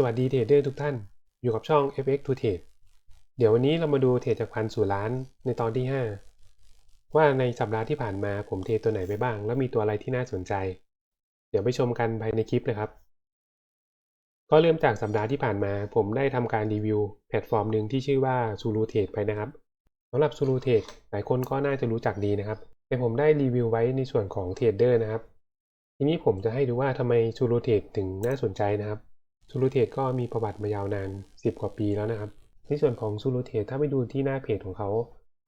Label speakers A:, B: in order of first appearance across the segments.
A: สวัสดีเทรดเดอร์ทุกท่าน อยู่กับช่อง FX to Trade เดี๋ยววันนี้เรามาดูเทรดจากพันสู่ล้านในตอนที่ 5 ว่าในสัปดาห์ที่ผ่านมาผมเทรดตัวไหนไปบ้าง แล้วมีตัวอะไรที่น่าสนใจ เดี๋ยวไปชมกันภายในคลิปเลยครับ ก็เริ่มจากสัปดาห์ที่ผ่านมา ผมได้ทำการรีวิวแพลตฟอร์มหนึ่งที่ชื่อว่า Zulu Trade ไปนะครับสำหรับ Zulu Trade หลายคนก็น่าจะรู้จักดีนะครับแต่ผมได้รีวิวไว้ในส่วนของเทรดเดอร์นะครับ ทีนี้ผมจะให้ดูว่าทำไม Zulu Trade ถึงน่าสนใจนะครับ ซูรูเทดก็มีประวัติมายาวนาน 10 กว่าปีแล้วนะครับ ในส่วนของซูรูเทดถ้าไปดูที่หน้าเพจของเขา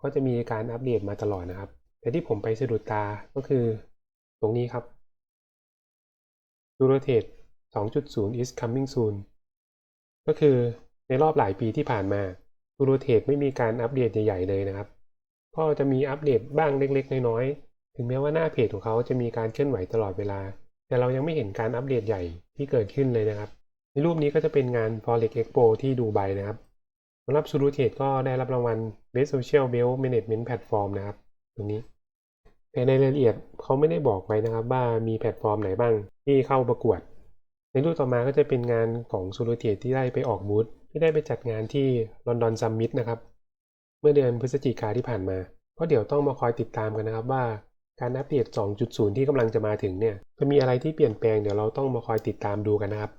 A: ก็จะมีการอัปเดตมาตลอดนะครับ แต่ที่ผมไปสะดุดตาก็คือตรงนี้ครับซูรูเทด2.0 is coming soon ก็คือในรอบหลายปีที่ผ่านมาซูรูเทดไม่มีการอัปเดตใหญ่ๆเลยนะครับก็จะมีอัปเดตบ้างเล็กๆ น้อยๆ ถึงแม้ว่าหน้าเพจของเขาจะมีการเคลื่อนไหวตลอดเวลา แต่เรายังไม่เห็นการอัปเดตใหญ่ที่เกิดขึ้นเลยนะครับ ในรูปนี้ก็จะเป็นงาน Forex Expo ที่ดูไบนะครับสำหรับ s u r u t e ก็ได้รับรางวัล Best Social Wealth Management Platform นะครับ ตรงนี้แต่ในรายละเอียดเขาไม่ได้บอกไว้นะครับ ว่ามีแพลตฟอร์มไหนบ้างที่เข้าประกวด ในรูปต่อมาก็จะเป็นงานของ s u r u t e ที่ได้ไปออกบูธที่ได้ไปจัดงานที่ London Summit นะครับ เมื่อเดือนพฤศจิกาที่ผ่านมา ก็เดี๋ยวต้องมาคอยติดตามกันนะครับว่าการอัปเดต 2.0 ที่กำลังจะมาถึงเนี่ยจะมีอะไรที่เปลี่ยนแปลงเดี๋ยวเราต้องมาคอยติดตามดูกันนะครับ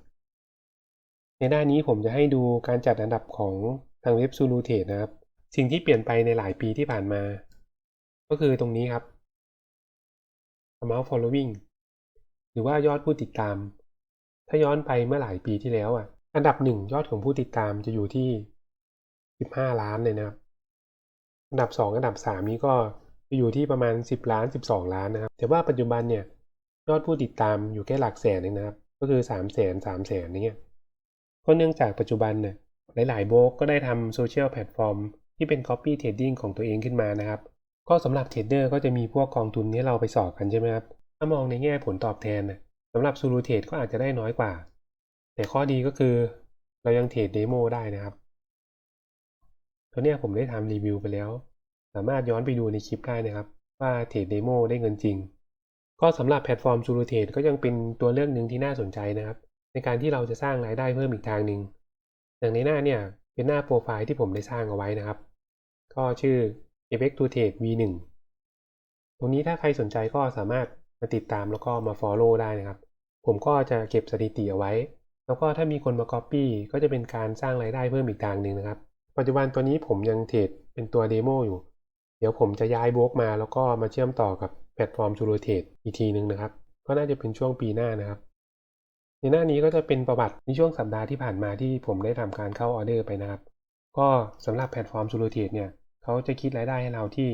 A: ในหน้านี้ผมจะให้ดูการจัดอันดับของทางเว็บ Zulu Trade นะครับ สิ่งที่เปลี่ยนไปในหลายปีที่ผ่านมา ก็คือตรงนี้ครับ amount following หรือว่ายอดผู้ติดตาม ถ้าย้อนไปเมื่อหลายปีที่แล้วอะ อันดับหนึ่งยอดของผู้ติดตามจะอยู่ที่ 15 ล้านเลยนะครับ อันดับ 2 อันดับ 3 นี้ก็จะอยู่ที่ประมาณ 10 ล้าน 12 ล้านนะครับ แต่ว่าปัจจุบันเนี่ยยอดผู้ติดตามอยู่แค่หลักแสนเองนะครับ ก็คือ 3 0 0 0 0 0 3 0 0 0 0นี่เงี้ย ก็เนื่องจากปัจจุบันเนี่ยหลายๆโบรกก็ได้ทำโซเชียลแพลตฟอร์มที่เป็น Copy Trading ของตัวเองขึ้นมานะครับ ก็สำหรับเทรดเดอร์ก็จะมีพวกกองทุนที่เราไปสอบกันใช่ไหมครับ ถ้ามองในแง่ผลตอบแทนนะสำหรับซูรูเทรดก็อาจจะได้น้อยกว่า แต่ข้อดีก็คือเรายังเทรดเดโมได้นะครับตัวเนี้ยผมได้ทำรีวิวไปแล้ว สามารถย้อนไปดูในคลิปได้นะครับ ว่าเทรดเดโมได้เงินจริง ก็สำหรับแพลตฟอร์มซูรูเทรดก็ยังเป็นตัวเลือกหนึ่งที่น่าสนใจนะครับ ในการที่เราจะสร้างรายได้เพิ่มอีกทางหนึ่งอย่างในหน้าเนี่ยเป็นหน้าโปรไฟล์ที่ผมได้สร้างเอาไว้นะครับ ก็ชื่อ Effect to Trade V1 ตรงนี้ถ้าใครสนใจก็สามารถมาติดตามแล้วก็มา Follow ได้นะครับ ผมก็จะเก็บสถิติเอาไว้ แล้วก็ถ้ามีคนมา Copy ก็จะเป็นการสร้างรายได้เพิ่มอีกทางหนึ่งนะครับ ปัจจุบันตัวนี้ผมยังเทรดเป็นตัวเดโมอยู่ เดี๋ยวผมจะย้ายบล็อกมาแล้วก็มาเชื่อมต่อกับแพลตฟอร์ม Zulu Trade อีกทีหนึ่งนะครับ ก็น่าจะเป็นช่วงปีหน้านะครับ ในหน้านี้ก็จะเป็นประวัติในช่วงสัปดาห์ที่ผ่านมาที่ผมได้ทำการเข้าออเดอร์ไปนะครับ ก็สำหรับแพลตฟอร์ม Zulu Trade เนี่ยเขาจะคิดรายได้ให้เราที่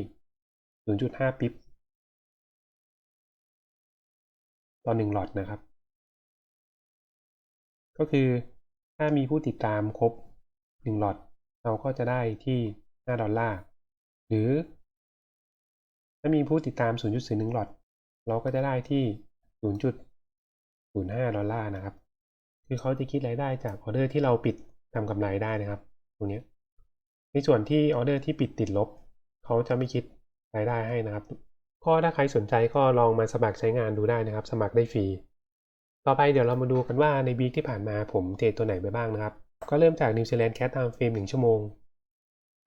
A: 0.5 ปิ๊บต่อ1หลอดนะครับ ก็คือถ้ามีผู้ติดตามครบ 1 หลอดเราก็จะได้ที่ 5 ดอลลาร์ หรือ ถ้ามีผู้ติดตาม 0.01หลอด เราก็จะได้ที่ 0. 0.05 ดอลลาร์นะครับ คือเขาจะคิดรายได้จากออเดอร์ที่เราปิดทำกำไรได้นะครับ ตรงนี้ ในส่วนที่ออเดอร์ที่ปิดติดลบ เขาจะไม่คิดรายได้ให้นะครับ ก็ถ้าใครสนใจก็ลองมาสมัครใช้งานดูได้นะครับ สมัครได้ฟรี ต่อไปเดี๋ยวเรามาดูกันว่าในบีที่ผ่านมาผมเทรดตัวไหนไปบ้างนะครับ ก็เริ่มจากนิวซีแลนด์แคทไทม์เฟรม1ชั่วโมง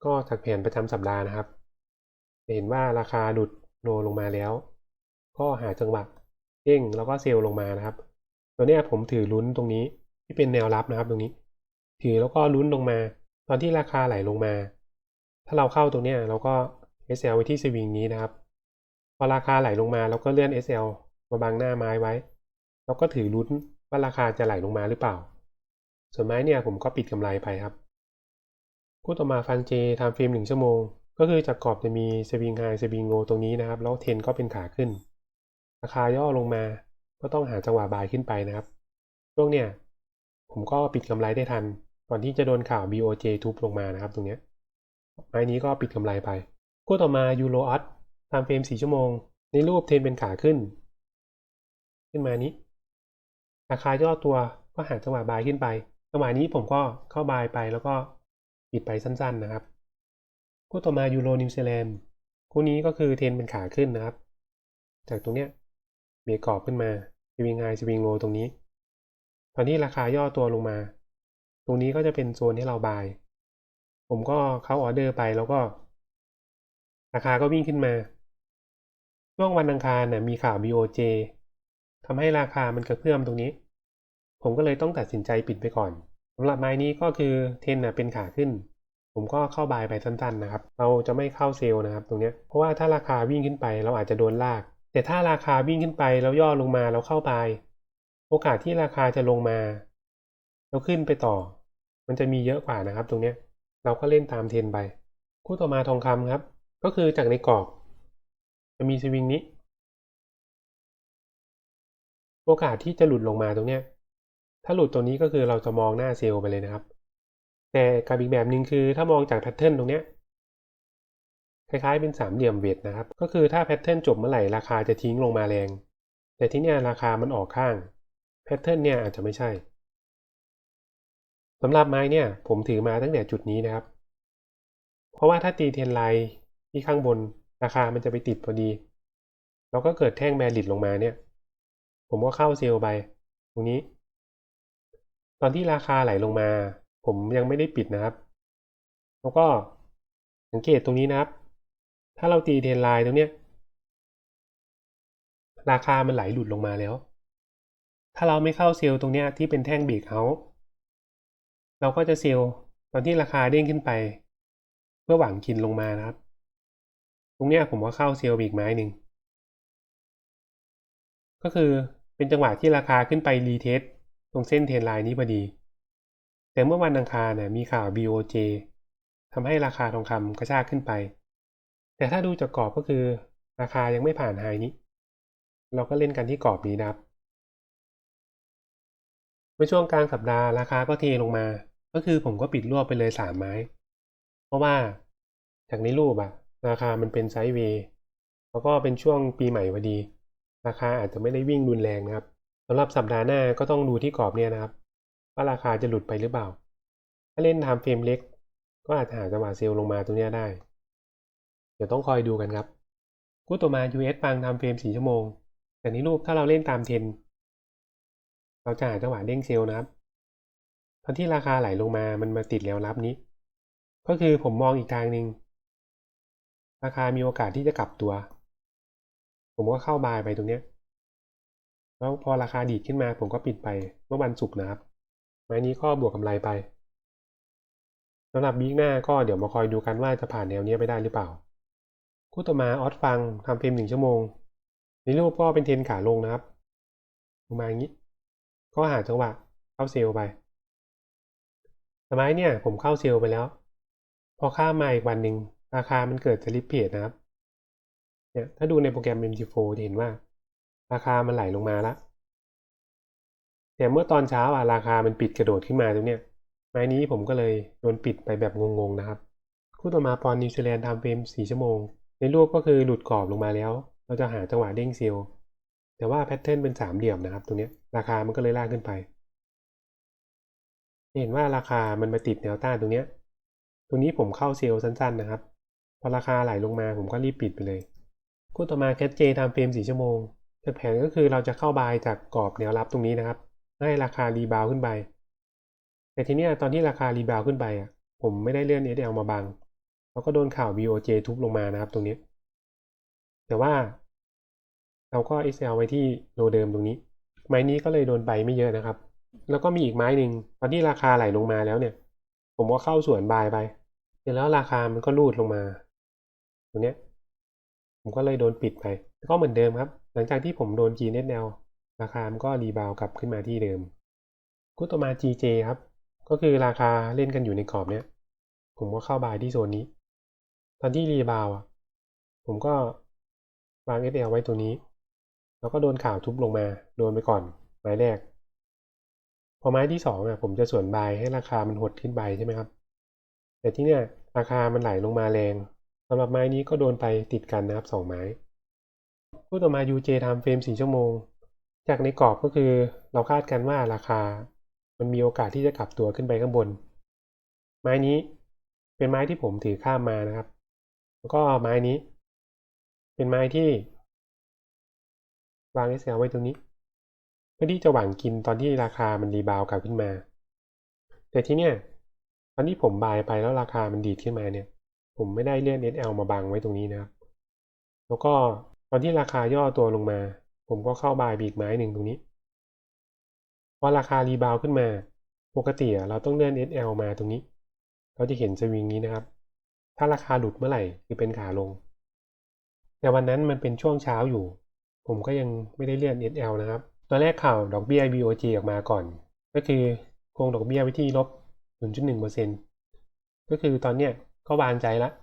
A: ก็จากแผนประจำสัปดาห์นะครับ เห็นว่าราคาหลุดโลลงมาแล้ว ก็หาจังหวะเด้งแล้วก็เซลลงมานะครับ ตัวนี้ผมถือลุ้นตรงนี้ที่เป็นแนวรับนะครับตรงนี้ ถือแล้วก็ลุ้นลงมา ตอนที่ราคาไหลลงมา ถ้าเราเข้าตรงนี้เราก็ SL ไว้ที่สวิงนี้นะครับ พอราคาไหลลงมาเราก็เลื่อน SL มาบังหน้าไม้ไว้แล้วก็ถือลุ้นว่าราคาจะไหลลงมาหรือเปล่า ส่วนไม้เนี่ยผมก็ปิดกำไรไปครับคู่ต่อมาฟันเจทำเฟรมหนึ่งชั่วโมง ก็คือจากกรอบจะมีสวิงไฮสวิงโงตรงนี้นะครับ แล้วเทนก็เป็นขาขึ้น ราคาย่อลงมา ก็ต้องหาจังหวะบายขึ้นไปนะครับ ช่วงเนี่ยผมก็ปิดกำไรได้ทัน ก่อนที่จะโดนข่าว BOJ ทุบลงมานะครับตรงเนี้ยไม้นี้ก็ปิดกำไรไปคู่ต่อมายูโรอัตทำเฟรม 4 ชั่วโมง ในรูปเทนเป็นขาขึ้น ขึ้นมานี้ ราคาย่อตัวก็หาจังหวะบายขึ้นไป จังหวะนี้ผมก็เข้าบายไปแล้วก็ปิดไปสั้นๆนะครับคู่ต่อมายูโรนิวซีแลนด์คู่นี้ก็คือเทนเป็นขาขึ้นนะครับ จากตรงเนี้ย เบรกกรอบขึ้นมาสวิงไฮสวิงโลตรงนี้ ตอนนี้ราคาย่อตัวลงมา ตรงนี้ก็จะเป็นโซนให้เราบาย ผมก็เข้าออเดอร์ไปแล้วก็ ราคาก็วิ่งขึ้นมา ช่วงวันอังคารน่ะมีข่าว BOJ ทำให้ราคามันกระเพื่อมตรงนี้ ผมก็เลยต้องตัดสินใจปิดไปก่อนสำหรับไม้นี้ก็คือเทนน่ะเป็นขาขึ้น ผมก็เข้าบายไปสั้นๆนะครับ เราจะไม่เข้าเซลล์นะครับ ตรงนี้เพราะว่าถ้าราคาวิ่งขึ้นไปเราอาจจะโดนลาก แต่ถ้าราคาวิ่งขึ้นไปแล้วย่อลงมาแล้วเข้าบายโอกาสที่ราคาจะลงมา แล้วขึ้นไปต่อ มันจะมีเยอะกว่านะครับ ตรงเนี้ย เราก็เล่นตามเทรนไป คู่ต่อมาทองคำครับ ก็คือจากในกรอบ จะมีสวิงนี้ โอกาสที่จะหลุดลงมาตรงเนี้ย ถ้าหลุดตัวนี้ก็คือเราจะมองหน้าเซลล์ไปเลยนะครับ แต่กับอีกแบบหนึ่งคือถ้ามองจากแพทเทิร์นตรงเนี้ย คล้ายๆเป็นสามเหลี่ยมเวทนะครับ ก็คือถ้าแพทเทิร์นจบเมื่อไหร่ราคาจะทิ้งลงมาแรง แต่ที่เนี้ยราคามันออกข้าง แพทเทิร์นเนี่ยอาจจะไม่ใช่สำหรับไม้เนี่ยผมถือมาตั้งแต่จุดนี้นะครับ เพราะว่าถ้าตีเทนไลน์ที่ข้างบนราคามันจะไปติดพอดี แล้วก็เกิดแท่งแบริดลงมาเนี่ย ผมก็เข้าเซลล์ไป ตรงนี้ ตอนที่ราคาไหลลงมา ผมยังไม่ได้ปิดนะครับ แล้วก็สังเกตตรงนี้นะครับ ถ้าเราตีเทนไลน์ตรงเนี้ย ราคามันไหลหลุดลงมาแล้ว ถ้าเราไม่เข้าเซลล์ตรงเนี้ยที่เป็นแท่งเบรกเอาท์เราก็จะเซลล์ตอนที่ราคาเด้งขึ้นไป เพื่อหวังกินลงมานะครับ ตรงเนี้ยผมก็เข้าเซลล์อีกไม้หนึ่งก็คือเป็นจังหวะที่ราคาขึ้นไปรีเทสตรงเส้นเทรนไลน์นี้พอดี แต่เมื่อวันอังคารเนี่ยมีข่าว BOJ ทำให้ราคาทองคำกระชากขึ้นไป แต่ถ้าดูจากกรอบก็คือ ราคายังไม่ผ่านไฮนี้ เราก็เล่นกันที่กรอบนี้นะครับเมื่อช่วงกลางสัปดาห์ราคาก็เทลงมา ก็คือผมก็ปิดรวบไปเลยสามไม้ เพราะว่าจากในรูปอะราคามันเป็นไซด์เวย์แล้วก็เป็นช่วงปีใหม่พอดี ราคาอาจจะไม่ได้วิ่งรุนแรงนะครับสำหรับสัปดาห์หน้าก็ต้องดูที่กรอบเนี่ยนะครับ ว่าราคาจะหลุดไปหรือเปล่า ถ้าเล่นทม์เฟรมเล็ก ก็อาจจะหาจังหวะเซลลงมาตรงนี้ได้ ดี๋ยวต้องคอยดูกันครับกู้ต่อมา US ฟังทม์เฟรม4ชั่วโมง แต่ในรูปถ้าเราเล่นตามเทรนเราจะหาจังหวะเด้งเซลล์นะครับตอนที่ราคาไหลลงมามันมาติดแนวรับนี้ ก็คือผมมองอีกทางหนึ่งราคามีโอกาสที่จะกลับตัว ผมก็เข้าบายไปตรงเนี้ยแล้วพอราคาดีดขึ้นมาผมก็ปิดไปเมื่อวันศุกร์นะครับไม้นี้ก็บวกกำไรไปสำหรับบิ๊กหน้าก็เดี๋ยวมาคอยดูกันว่าจะผ่านแนวนี้ไปได้หรือเปล่า คู่ต่อมาออสฟังทำเฟรมหนึ่งชั่วโมงในรูปก็เป็นเทนขาลงนะครับประมาณนี้ ก็หาจังหวะเข้าเซลล์ไปสมัยเนี่ยผมเข้าเซลล์ไปแล้ว พอข้ามมาอีกวันหนึ่งราคามันเกิดสลิปเพจนะครับเนี่ยถ้าดูในโปรแกรม MG4 จะเห็นว่า ราคามันไหลลงมาแล้วแต่เมื่อตอนเช้าอะราคามันปิดกระโดดขึ้นมาตรงเนี้ยไม้นี้ผมก็เลยโดนปิดไปแบบงงๆนะครับ คู่ต่อมาปอนนิวซีแลนด์ทำเฟรม4ชั่วโมง ในรูปก็คือหลุดกรอบลงมาแล้ว เราจะหาจังหวะเด้งซลล์แต่ว่าแพทเทิร์นเป็นสามเหลี่ยมนะครับตรงนี้ราคามันก็เลยลากขึ้นไป เห็นว่าราคามันมาติดแนวต้านตรงนี้ตรงนี้ผมเข้าเซลล์สั้น ๆ นะครับ พอราคาไหลลงมาผมก็รีบปิดไปเลยคู่ต่อมาแคทเจทำเฟรม4ชั่วโมงแผนก็คือเราจะเข้าบายจากกรอบแนวรับตรงนี้นะครับ ให้ราคารีบาวขึ้นไป แต่ทีนี้ตอนที่ราคารีบาวขึ้นไปอะผมไม่ได้เลื่อน SL มาบัง แล้วก็โดนข่าว BOJ ทุบลงมานะครับตรงนี้ แต่ว่า เราก็ SL ไว้ที่โลเดิมตรงนี้ ไม้นี้ก็เลยโดนไปไม่เยอะนะครับ แล้วก็มีอีกไม้หนึ่งตอนที่ราคาไหลลงมาแล้วเนี่ย ผมก็เข้าส่วนบายไปเสร็จแล้วราคามันก็รูดลงมาตรงเนี้ย ผมก็เลยโดนปิดไปก็เหมือนเดิมครับ หลังจากที่ผมโดน G Net แนวราคามันก็รีบาวกลับขึ้นมาที่เดิมคู่ต่อมา GJ ครับ ก็คือราคาเล่นกันอยู่ในกรอบเนี้ย ผมก็เข้าบายที่โซนนี้ ตอนที่รีบาวอะ ผมก็วาง SL ไว้ตัวนี้ แล้วก็โดนข่าวทุบลงมา โดนไปก่อนไม้แรก พอไม้ที่สองอะ ผมจะส่วนบายให้ราคามันหดขึ้นไปใช่ไหมครับ แต่ที่เนี้ยราคามันไหลลงมาแรงสำหรับไม้นี้ก็โดนไปติดกันนะครับสองไม้คู่ต่อมา UJ ทำเฟรม4ชั่วโมง จากในกรอบก็คือเราคาดกันว่าราคา มันมีโอกาสที่จะกลับตัวขึ้นไปข้างบน ไม้นี้เป็นไม้ที่ผมถือข้ามมานะครับ ก็ไม้นี้ เป็นไม้ที่ วาง SL ไว้ตรงนี้เพื่อที่จะหวังกินตอนที่ราคามันรีบาวกลับขึ้นมา แต่ที่เนี่ยตอนที่ผมบายไปแล้วราคามันดีดขึ้นมาเนี่ย ผมไม่ได้เลื่อน SL มาบังไว้ตรงนี้นะครับ แล้วก็ตอนที่ราคาย่อตัวลงมา ผมก็เข้าบายบีกไม้หนึ่งตรงนี้พอราคารีบาวขึ้นมา ปกติเราต้องเลื่อน SL มาตรงนี้ เราจะเห็นสวิงนี้นะครับ ถ้าราคาหลุดเมื่อไหร่คือเป็นขาลง แต่วันนั้นมันเป็นช่วงเช้าอยู่ ผมก็ยังไม่ได้เลื่อน SL นะครับตอนแรกข่าวดอกเบี้ย BOJ ออกมาก่อน ก็คือคงดอกเบี้ยไว้ที่ลบ 0.1%ก็คือตอนเนี้ยก็วางใจแล้ว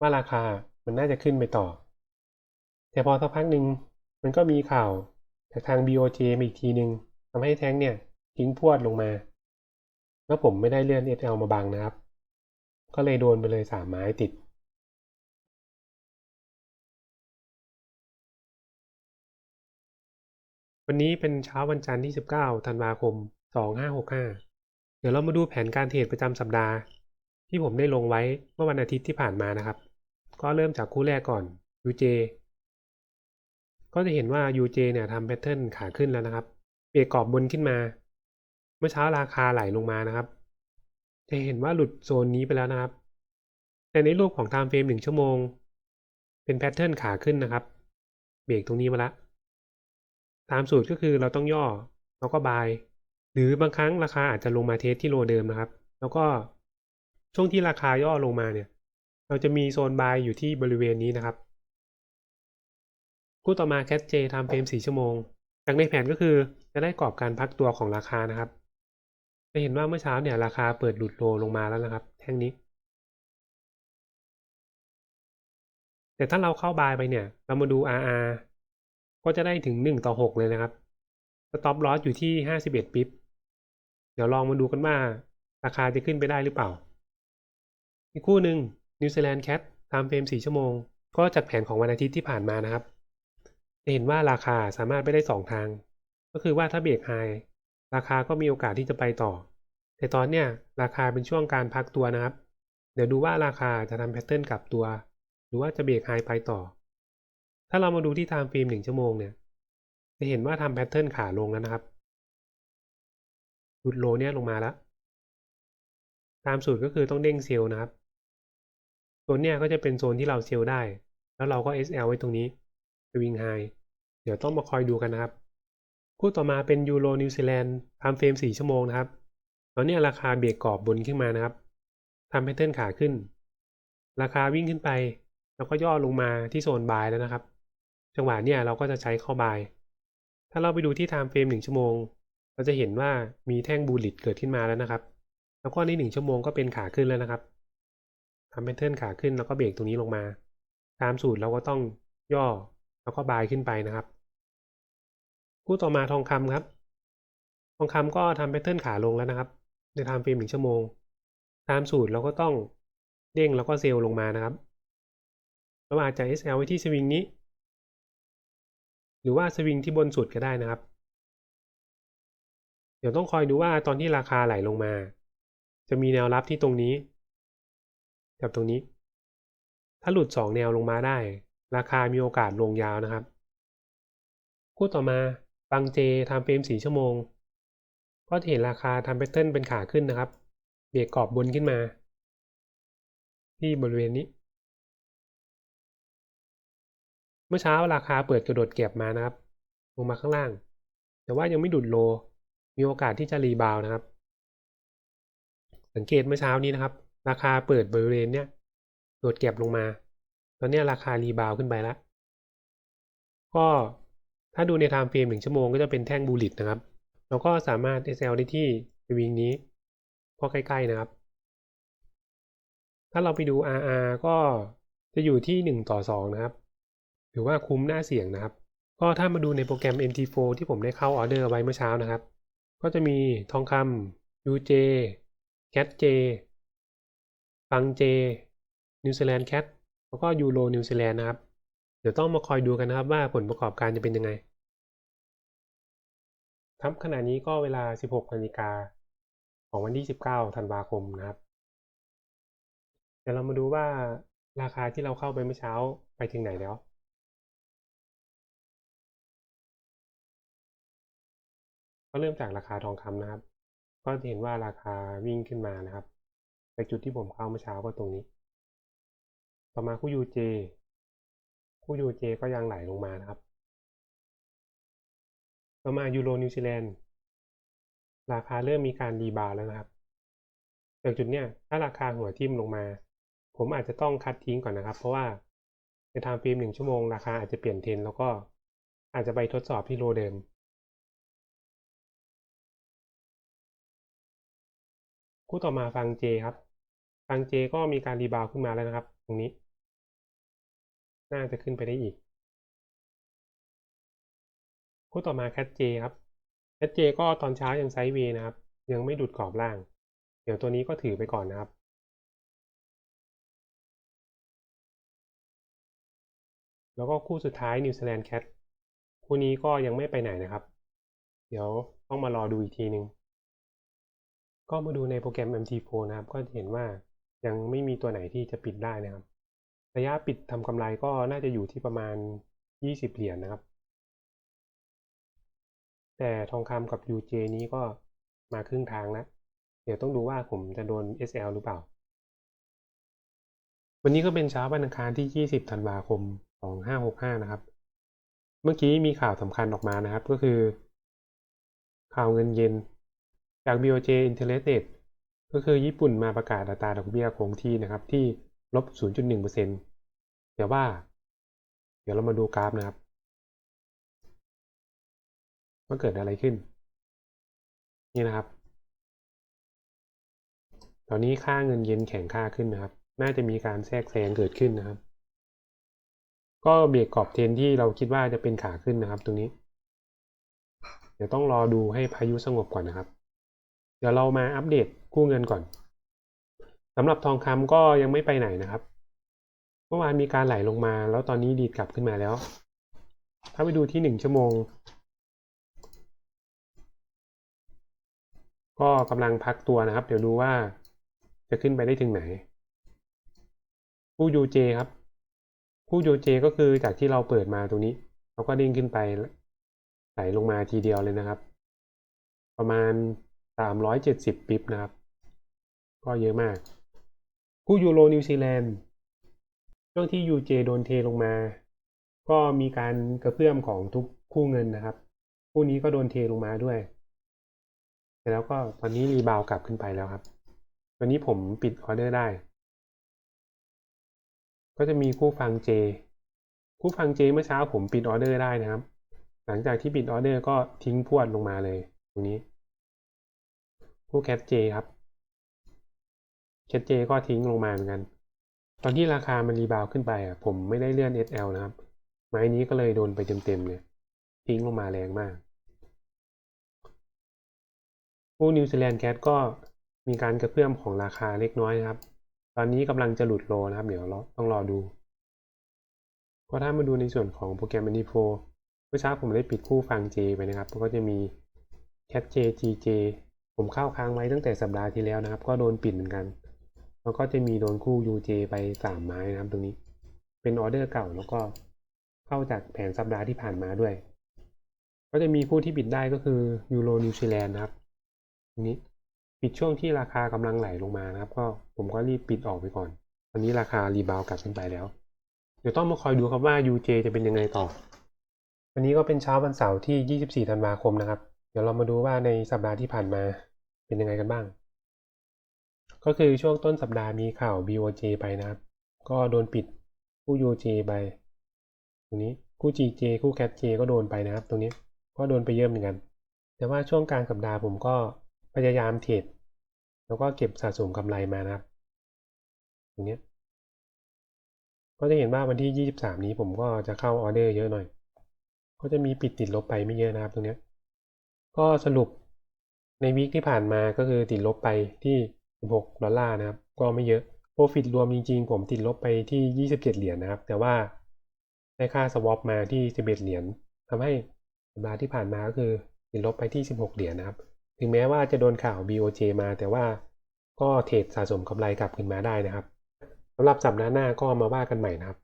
A: ว่าราคามันน่าจะขึ้นไปต่อ แต่พอสักพักหนึ่งมันก็มีข่าวจากทาง BOJ มาอีกทีหนึ่งทำให้แท้งเนี่ยทิ้งพวดลงมา แล้วผมไม่ได้เลื่อน SL มาบังนะครับ ก็เลยโดนไปเลยสามไม้ติดวันนี้เป็นเช้าวันจันทร์ที่ 19 ธันวาคม 2565 เดี๋ยวเรามาดูแผนการเทรดประจำสัปดาห์ ที่ผมได้ลงไว้เมื่อวันอาทิตย์ที่ผ่านมานะครับ ก็เริ่มจากคู่แรกก่อน UJ ก็จะเห็นว่า UJ เนี่ยทำแพทเทิร์นขาขึ้นแล้วนะครับ เบรกกรอบบนขึ้นมา เมื่อเช้าราคาไหลลงมานะครับ จะเห็นว่าหลุดโซนนี้ไปแล้วนะครับ แต่ในรูปของ time frame 1ชั่วโมง เป็นแพทเทิร์นขาขึ้นนะครับ เบรกตรงนี้มาละ ตามสูตรก็คือเราต้องย่อแล้วก็บาย หรือบางครั้งราคาอาจจะลงมาเทสที่โลเดิมนะครับ แล้วก็ช่วงที่ราคาย่อลงมาเนี่ย เราจะมีโซนบายอยู่ที่บริเวณนี้นะครับคู่ต่อมาแคทเจทำเฟรม4ชั่วโมงจากในแผนก็คือจะได้กรอบการพักตัวของราคานะครับ จะเห็นว่าเมื่อเช้าเนี่ยราคาเปิดหลุดโลลงมาแล้วนะครับ แท่งนี้ แต่ถ้าเราเข้าบายไปเนี่ย เรามาดู RR ก็จะได้ถึง 1 ต่อ 6 เลยนะครับ stop loss อยู่ที่ 51 ปิ๊บ เดี๋ยวลองมาดูกันว่า ราคาจะขึ้นไปได้หรือเปล่า อีกคู่หนึ่ง New Zealand Cat ตามเฟรม 4 ชั่วโมง ก็จากแผนของวันอาทิตย์ที่ผ่านมานะครับ จะเห็นว่าราคาสามารถไปได้ 2 ทาง ก็คือว่าถ้าเบรกไฮ ราคาก็มีโอกาสที่จะไปต่อ แต่ตอนเนี้ยราคาเป็นช่วงการพักตัวนะครับ เดี๋ยวดูว่าราคาจะทำแพทเทิร์นกลับตัว หรือว่าจะเบรกไฮไปต่อ ถ้าเรามาดูที่ time frame 1ชั่วโมงเนี่ย จะเห็นว่าทำแพทเทิร์นขาลงแล้วนะครับหลุดโลเนี่ยลงมาแล้ว ตามสูตรก็คือต้องเด้งเซลล์นะครับโซนเนี่ยก็จะเป็นโซนที่เราเซลล์ได้ แล้วเราก็ SL ไว้ตรงนี้สวิงไฮเดี๋ยวต้องมาคอยดูกันนะครับ คู่ต่อมาเป็นยูโรนิวซีแลนด์ทำเฟรม 4 ชั่วโมงนะครับตอนนี้ราคาเบียกรอบบนขึ้นมานะครับทำแพทเทิร์นขาขึ้น ราคาวิ่งขึ้นไป แล้วก็ย่อลงมาที่โซนบายแล้วนะครับ จังหวะเนี่ยเราก็จะใช้เข้าบาย ถ้าเราไปดูที่ time frame 1ชั่วโมง เราจะเห็นว่ามีแท่งบูลลิตเกิดขึ้นมาแล้วนะครับ แล้วก็ใน 1 ชั่วโมงก็เป็นขาขึ้นแล้วนะครับทำแพทเทิร์นขาขึ้นแล้วก็เบรกตรงนี้ลงมา ตามสูตรเราก็ต้องย่อแล้วก็บายขึ้นไปนะครับ คู่ต่อมาทองคำครับ ทองคำก็ทำแพทเทิร์นขาลงแล้วนะครับ ในไทม์เฟรมหนึ่งชั่วโมงตามสูตรเราก็ต้องเด้งแล้วก็เซลล์ลงมานะครับเราอาจจะ SL ไว้ที่สวิงนี้ หรือว่าสวิงที่บนสุดก็ได้นะครับ เดี๋ยวต้องคอยดูว่าตอนที่ราคาไหลลงมา จะมีแนวรับที่ตรงนี้ กับตรงนี้ ถ้าหลุด 2 แนวลงมาได้ ราคามีโอกาสลงยาวนะครับ คู่ต่อมา บังเจทำเฟรม4ชั่วโมง ก็จะเห็นราคาทำแพทเทิร์นเป็นขาขึ้นนะครับ เบรกกรอบบนขึ้นมา ที่บริเวณนี้ เมื่อเช้าราคาเปิดกระโดดเก็บมานะครับ ลงมาข้างล่าง แต่ว่ายังไม่ดุดโล มีโอกาสที่จะรีบาวนะครับ สังเกตเมื่อเช้านี้นะครับ ราคาเปิดบริเวณเนี้ยโดดเก็บลงมา ตอนนี้ราคารีบาวขึ้นไปแล้ว ก็ ถ้าดูในไทม์เฟรมหนึ่งชั่วโมงก็จะเป็นแท่งบูลลิตนะครับเราก็สามารถ SL ได้ที่สวิงนี้ก็ใกล้ๆนะครับ ถ้าเราไปดู RR ก็จะอยู่ที่ 1 ต่อ 2 นะครับถือว่าคุ้มหน้าเสี่ยงนะครับ ก็ถ้ามาดูในโปรแกรม MT4 ที่ผมได้เข้าออเดอร์ไว้เมื่อเช้านะครับ ก็จะมีทองคำ UJ Cat J ฟัง J New Zealand Cat แล้วก็ยูโรนิวซีแลนด์นะครับ เดี๋ยวต้องมาคอยดูกันนะครับว่าผลประกอบการจะเป็นยังไง ครับขณะนี้ก็เวลา 16นาฬิกาของวันที่ 19ธันวาคมนะครับ เดี๋ยวเรามาดูว่าราคาที่เราเข้าไปเมื่อเช้าไปถึงไหนแล้ว ก็เริ่มจากราคาทองคำนะครับ ก็จะเห็นว่าราคาวิ่งขึ้นมานะครับจากจุดที่ผมเข้าเมื่อเช้าก็ตรงนี้ ต่อมาคู่ UJ คู่ UJ ก็ยังไหลลงมานะครับ ต่อมายูโรนิวซีแลนด์ราคาเริ่มมีการรีบาวด์แล้วนะครับจากจุดเนี้ยถ้าราคาหัวทิ่มลงมา ผมอาจจะต้องคัดทิ้งก่อนนะครับ เพราะว่าในไทม์เฟรมหนึ่งชั่วโมงราคาอาจจะเปลี่ยนเทรนแล้วก็อาจจะไปทดสอบที่โลเดิม คู่ต่อมาฟังเจครับ ฟังเจก็มีการรีบาวด์ขึ้นมาแล้วนะครับ ตรงนี้ น่าจะขึ้นไปได้อีก คู่ต่อมาแคทเจครับแคทเจก็ตอนเช้ายังไซด์เวย์นะครับ ยังไม่ดุดกรอบล่าง เดี๋ยวตัวนี้ก็ถือไปก่อนนะครับแล้วก็คู่สุดท้ายนิวซีแลนด์แคทคู่นี้ก็ยังไม่ไปไหนนะครับ เดี๋ยวต้องมารอดูอีกทีหนึงก็มาดูในโปรแกรม MT4 นะครับ ก็เห็นว่ายังไม่มีตัวไหนที่จะปิดได้นะครับ ระยะปิดทำกำไรก็น่าจะอยู่ที่ประมาณ 20 เหรียญนนะครับ แต่ทองคำกับ UJ นี้ก็มาครึ่งทางแล้ว เดี๋ยวต้องดูว่าผมจะโดน SL หรือเปล่า วันนี้ก็เป็นเช้าวันอังคารที่ 20 ธันวาคม 2565 นะครับ เมื่อกี้มีข่าวสำคัญออกมานะครับ ก็คือ ข่าวเงินเย็นจาก BOJ Interest Rate ก็คือญี่ปุ่นมาประกาศอัตราดอกเบี้ยคงที่นะครับที่ลบ 0.1%แต่ว่า เดี๋ยวเรามาดูกราฟนะครับ ว่าเกิดอะไรขึ้น นี่นะครับ ตอนนี้ค่าเงินเยนแข็งค่าขึ้นนะครับ น่าจะมีการแทรกแซงเกิดขึ้นนะครับ ก็เบรกกรอบเทนที่เราคิดว่าจะเป็นขาขึ้นนะครับ ตรงนี้ เดี๋ยวต้องรอดูให้พายุสงบก่อนนะครับ เดี๋ยวเรามาอัปเดตกู้เงินก่อนสำหรับทองคำก็ยังไม่ไปไหนนะครับเมื่อวานมีการไหลลงมา แล้วตอนนี้ดีดกลับขึ้นมาแล้ว ถ้าไปดูที่หนึ่งชั่วโมง ก็กำลังพักตัวนะครับ เดี๋ยวดูว่าจะขึ้นไปได้ถึงไหน คู่ UJ ครับ คู่ UJ ก็คือจากที่เราเปิดมาตรงนี้เราก็เด้งขึ้นไปไหลลงมาทีเดียวเลยนะครับ ประมาณ 370 ปิบนะครับ ก็เยอะมาก คู่ยูโรนิวซีแลนด์ช่วงที่ UJ โดนเทลงมา ก็มีการกระเพื่อมของทุกคู่เงินนะครับ คู่นี้ก็โดนเทลงมาด้วย แล้วก็ตอนนี้รีบาวกลับขึ้นไปแล้วครับ วันนี้ผมปิดออเดอร์ได้ ก็จะมีคู่ฟัง J คู่ฟัง J เมื่อเช้าผมปิดออเดอร์ได้นะครับ หลังจากที่ปิดออเดอร์ก็ทิ้งพวดลงมาเลยตรงนี้ คู่แคท J ครับแคท J ก็ทิ้งลงมาเหมือนกัน ตอนที่ราคามันรีบาวขึ้นไปอะผมไม่ได้เลื่อน SL นะครับ ไม้นี้ก็เลยโดนไปเต็มๆเลยทิ้งลงมาแรงมาก ผู้นิวซีแลนด์แคทก็มีการกระเพื่อมของราคาเล็กน้อยนะครับ ตอนนี้กำลังจะหลุดโลนะครับ เดี๋ยวเราต้องรอดู ก็ถ้ามาดูในส่วนของโปรแกรม Mani Pro เมื่อเช้าผมได้ปิดคู่ฟัง J ไปนะครับก็จะมี Cat J GJ ผมเข้าค้างไว้ตั้งแต่สัปดาห์ที่แล้วนะครับ ก็โดนปิดเหมือนกัน แล้วก็จะมีโดนคู่ UJ ไปสามไม้นะครับตรงนี้ เป็นออเดอร์เก่าแล้วก็เข้าจากแผนสัปดาห์ที่ผ่านมาด้วย ก็จะมีคู่ที่ปิดได้ก็คือยูโรนิวซีแลนด์นะครับ นี้ปิดช่วงที่ราคากำลังไหลลงมานะครับ ก็ผมก็รีบปิดออกไปก่อนตอนนี้ราคารีบาวกลับขึ้นไปแล้ว เดี๋ยวต้องมาคอยดูครับว่า UJ จะเป็นยังไงต่อ วันนี้ก็เป็นเช้าวันเสาร์ที่ 24 ธันวาคมนะครับ เดี๋ยวเรามาดูว่าในสัปดาห์ที่ผ่านมาเป็นยังไงกันบ้าง ก็คือช่วงต้นสัปดาห์มีข่าว BOJ ไปนะครับ ก็โดนปิดคู่ UJ ไปตรงนี้คู่ GJ คู่ Cat J ก็โดนไปนะครับ ตรงนี้ก็โดนไปเยอะเหมือนกัน แต่ว่าช่วงกลางสัปดาห์ผมก็ พยายามเทรดแล้วก็เก็บสะสมกำไรมานะครับตรงนี้ก็จะเห็นว่าวันที่ 23 นี้ผมก็จะเข้าออเดอร์เยอะหน่อย ก็จะมีปิดติดลบไปไม่เยอะนะครับตรงนี้ก็สรุปในวีคที่ผ่านมาก็คือติดลบไปที่ 16 ดอลลาร์นะครับ ก็ไม่เยอะ Profit รวมจริงๆ ผมติดลบไปที่ 27 เหรียญนะครับ แต่ว่าได้ค่าสวอปมาที่ 11 เหรียญทำให้สัปดาห์ที่ผ่านมาก็คือติดลบไปที่ 16 เหรียญนะครับ ถึงแม้ว่าจะโดนข่าว BOJ มาแต่ว่าก็เทรดสะสมกำไรกลับขึ้นมาได้นะครับสำหรับสัปดาห์หน้าก็มาว่ากันใหม่นะครับ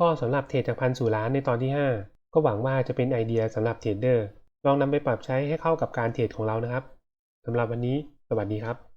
A: ก็สำหรับเทรดจากพันสู่ล้านในตอนที่ 5 ก็หวังว่าจะเป็นไอเดียสำหรับเทรดเดอร์ลองนำไปปรับใช้ให้เข้ากับการเทรดของเรานะครับสำหรับวันนี้ สวัสดีครับ